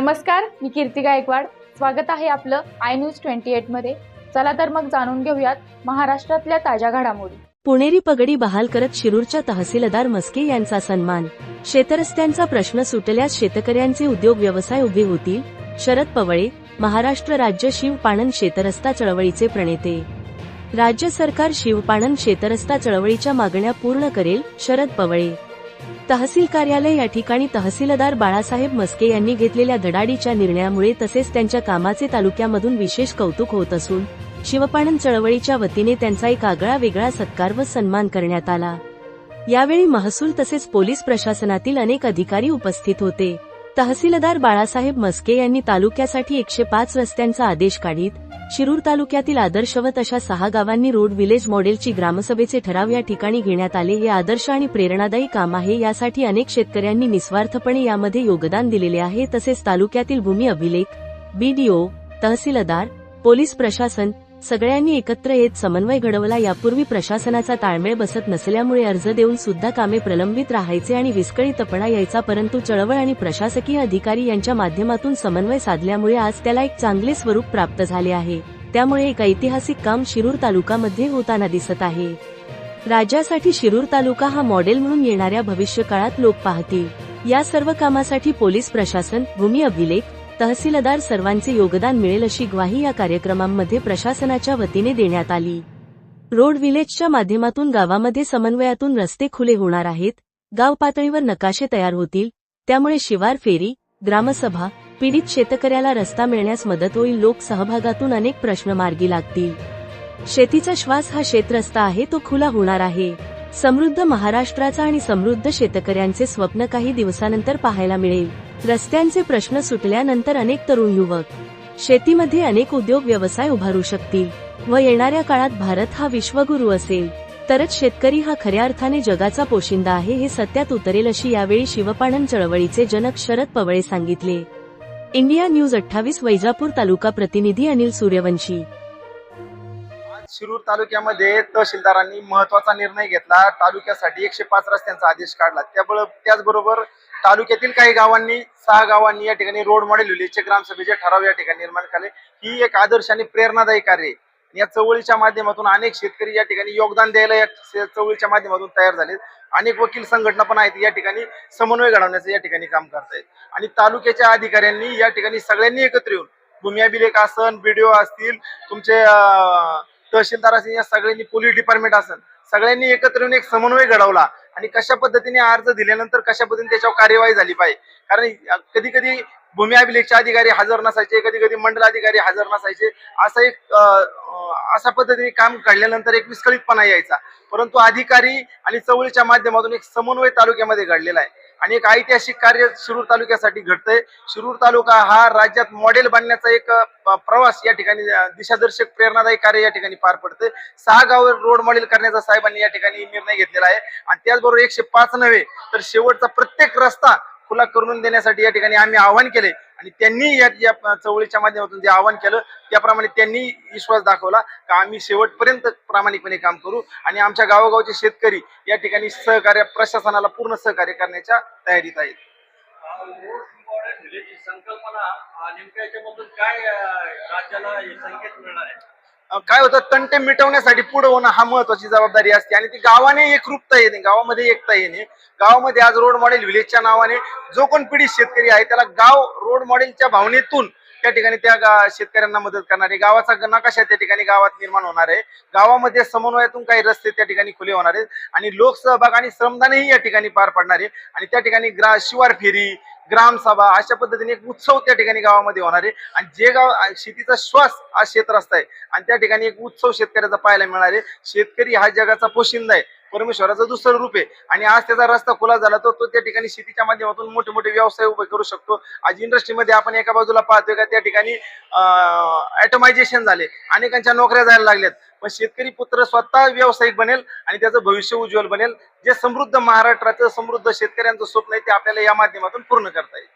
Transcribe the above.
नमस्कार मी कीर्ती गायकवाड. स्वागत आहे आपलं आय न्यूज ट्वेंटी मध्ये. चला तर मग जाणून घेऊयात महाराष्ट्रातल्या ताज्या घडामोडी. पुणेरी पगडी बहाल करत शिरूरच्या तहसीलदार मस्के यांचा सन्मान. शेतरस्त्यांचा प्रश्न सुटल्यास शेतकऱ्यांचे उद्योग व्यवसाय उभे होतील. शरद पवळे महाराष्ट्र राज्य शिवपाणन शेतरस्ता चळवळीचे प्रणेते. राज्य सरकार शिवपाणन शेतरस्ता चळवळीच्या मागण्या पूर्ण करेल शरद पवळे. तहसील कार्यालय या ठिकाणी तहसीलदार बाळासाहेब मस्के यांनी घेतलेल्या धडाडीच्या निर्णयामुळे तसेच त्यांच्या कामाचे तालुक्यामधून विशेष कौतुक होत असून शिवपाणन चळवळीच्या वतीने त्यांचा एक आगळा वेगळा सत्कार व सन्मान करण्यात आला. यावेळी महसूल तसेच पोलीस प्रशासनातील अनेक अधिकारी उपस्थित होते. तहसीलदार बाळासाहेब मस्के यांनी तालुक्यासाठी एकशे पाच रस्त्यांचा आदेश काढीत शिरूर तालुक्यातील आदर्शवत अशा सहा गावांनी रोड विलेज मॉडेलची ग्रामसभेचे ठराव या ठिकाणी घेण्यात आले. हे आदर्श आणि प्रेरणादायी काम आहे. यासाठी अनेक शेतकऱ्यांनी निस्वार्थपणे यामध्ये योगदान दिलेले आहे. तसेच तालुक्यातील भूमी अभिलेख बीडीओ तहसीलदार पोलीस प्रशासन सगळ्यांनी एकत्र येत समन्वय घडवला. यापूर्वी प्रशासनाचा ताळमेळ बसत नसल्यामुळे अर्ज देऊन सुद्धा कामे प्रलंबित राहायचे आणि विस्कळीतपणा यायचा परंतु चळवळ आणि प्रशासकीय अधिकारी यांच्या माध्यमातून समन्वय साधल्यामुळे आज त्याला एक चांगले स्वरूप प्राप्त झाले आहे. त्यामुळे एक ऐतिहासिक काम शिरूर तालुकामध्ये होताना दिसत आहे. राज्यासाठी शिरूर तालुका हा मॉडेल म्हणून येणाऱ्या भविष्यकाळात लोक पाहतील. या सर्व कामासाठी पोलीस प्रशासन भूमी अभिलेख तहसीलदार सर्वांचे योगदान मिळेल अशी ग्वाही या कार्यक्रमांमध्ये प्रशासनाच्या वतीने देण्यात आली. रोड विलेजच्या माध्यमातून गावामध्ये समन्वयातून रस्ते खुले होणार आहेत गाव पातळीवर नकाशे तयार होतील त्यामुळे शिवार फेरी ग्रामसभा पीडित शेतकऱ्याला रस्ता मिळण्यास मदत होईल लोक सहभागातून अनेक प्रश्न मार्गी लागतील. शेतीचा श्वास हा शेतरस्ता आहे तो खुला होणार आहे. समृद्ध महाराष्ट्राचा आणि समृद्ध शेतकऱ्यांचे स्वप्न काही दिवसानंतर पाहायला मिळेल. रस्त्यांचे प्रश्न सुटल्यानंतर अनेक तरुण युवक शेतीमध्ये अनेक उद्योग व्यवसाय उभारू शकतील व येणाऱ्या काळात भारत हा विश्वगुरू असेल. तरच शेतकरी हा खऱ्या अर्थाने जगाचा पोशिंदा आहे हे सत्यात उतरेल अशी यावेळी शिवपाणन चळवळीचे जनक शरद पवळे सांगितले. इंडिया न्यूज अठ्ठावीस वैजापूर तालुका प्रतिनिधी अनिल सूर्यवंशी. शिरूर तालुक्यामध्ये तहसीलदारांनी महत्त्वाचा निर्णय घेतला. तालुक्यासाठी एकशे पाच रस्त्यांचा आदेश काढला. त्यामुळे त्याचबरोबर तालुक्यातील काही गावांनी सहा गावांनी या ठिकाणी रोड मॉडेल विलेजचे ग्रामसभेचे ठराव या ठिकाणी निर्माण केले ही एक आदर्श आणि प्रेरणादायी कार्य या चळवळीच्या माध्यमातून अनेक शेतकरी या ठिकाणी योगदान द्यायला या चळवळीच्या माध्यमातून तयार झालेत अनेक वकील संघटना पण आहेत. या ठिकाणी समन्वय घडवण्याचं या ठिकाणी काम करतायत. आणि तालुक्याच्या अधिकाऱ्यांनी या ठिकाणी सगळ्यांनी एकत्र येऊन भूमी अभिलेख असन बीडीओ असतील तुमचे तहसीलदार असेल या सगळ्यांनी पोलीस डिपार्टमेंट असेल सगळ्यांनी एकत्र येऊन एक समन्वय घडवला आणि कशा पद्धतीने अर्ज दिल्यानंतर कशा पद्धतीने त्याच्यावर कार्यवाही झाली पाहिजे. कारण कधी कधी भूमी अभिलेखचे अधिकारी हजर नसायचे कधी कधी मंडल अधिकारी हजर नसायचे. असं एक अशा पद्धतीने काम घडल्यानंतर एक विस्कळीतपणा यायचा. परंतु अधिकारी आणि चवळीच्या माध्यमातून एक समन्वय तालुक्यामध्ये घडलेला आहे. आणि एक ऐतिहासिक कार्य शिरूर तालुक्यासाठी घडतंय. शिरूर तालुका हा राज्यात मॉडेल बनण्याचा एक प्रवास या ठिकाणी दिशादर्शक प्रेरणादायी कार्य या ठिकाणी पार पडतंय. सहा गाव रोड मॉडेल करण्याचा साहेबांनी या ठिकाणी निर्णय घेतलेला आहे. आणि त्याचबरोबर एकशे पाच नव्हे तर शेवटचा प्रत्येक रस्ता खुला करून देण्यासाठी या ठिकाणी आम्ही आवाहन केले आणि त्यांनी या या चवळीच्या माध्यमातून जे आवाहन केलं त्याप्रमाणे त्यांनी विश्वास दाखवला का आम्ही शेवटपर्यंत प्रामाणिकपणे काम करू आणि आमच्या गावोगावचे शेतकरी या ठिकाणी सहकार्य प्रशासनाला पूर्ण सहकार्य करण्याच्या तयारीत आहेत. संकल्पना नेमक्या याच्याबद्दल काय राज्याला संकेत मिळणार आहे? काय होतं तंटे मिटवण्यासाठी पुढे होणं हा महत्वाची जबाबदारी असते. आणि ती गावाने एकरूपता येणे गावामध्ये एकता येणे. गावामध्ये आज रोड मॉडेल विलेजच्या नावाने जो कोण पीडित शेतकरी आहे त्याला गाव रोड मॉडेलच्या भावनेतून त्या ठिकाणी त्या शेतकऱ्यांना मदत करणार. आहे गावाचा नकाशा त्या ठिकाणी गावात निर्माण होणार आहे. गावामध्ये समन्वयातून काही रस्ते त्या ठिकाणी खुले होणार आहेत. आणि लोकसहभाग आणि श्रमदानही या ठिकाणी पार पडणार आहे. आणि त्या ठिकाणी ग्रा शिवार फेरी ग्रामसभा अशा पद्धतीने एक उत्सव त्या ठिकाणी गावामध्ये होणार आहे. आणि जे गाव शेतीचा श्वास हा क्षेत्रस्थ आहे आणि त्या ठिकाणी एक उत्सव शेतकऱ्याचा पाहायला मिळणार आहे. शेतकरी हा जगाचा पोशिंदा आहे परमेश्वराचं दुसरं रूप आहे. आणि आज त्याचा रस्ता खुला झाला तर तो त्या ठिकाणी शेतीच्या माध्यमातून मोठे मोठे व्यवसाय उभे करू शकतो. आज इंडस्ट्रीमध्ये आपण एका बाजूला पाहतोय का त्या ठिकाणी ॲटोमायझेशन झाले. अनेकांच्या नोकऱ्या जायला लागल्यात. पण शेतकरी पुत्र स्वतः व्यावसायिक बनेल आणि त्याचं भविष्य उज्ज्वल बनेल. जे समृद्ध महाराष्ट्राचं समृद्ध शेतकऱ्यांचं स्वप्न आहे ते आपल्याला या माध्यमातून पूर्ण करता येईल.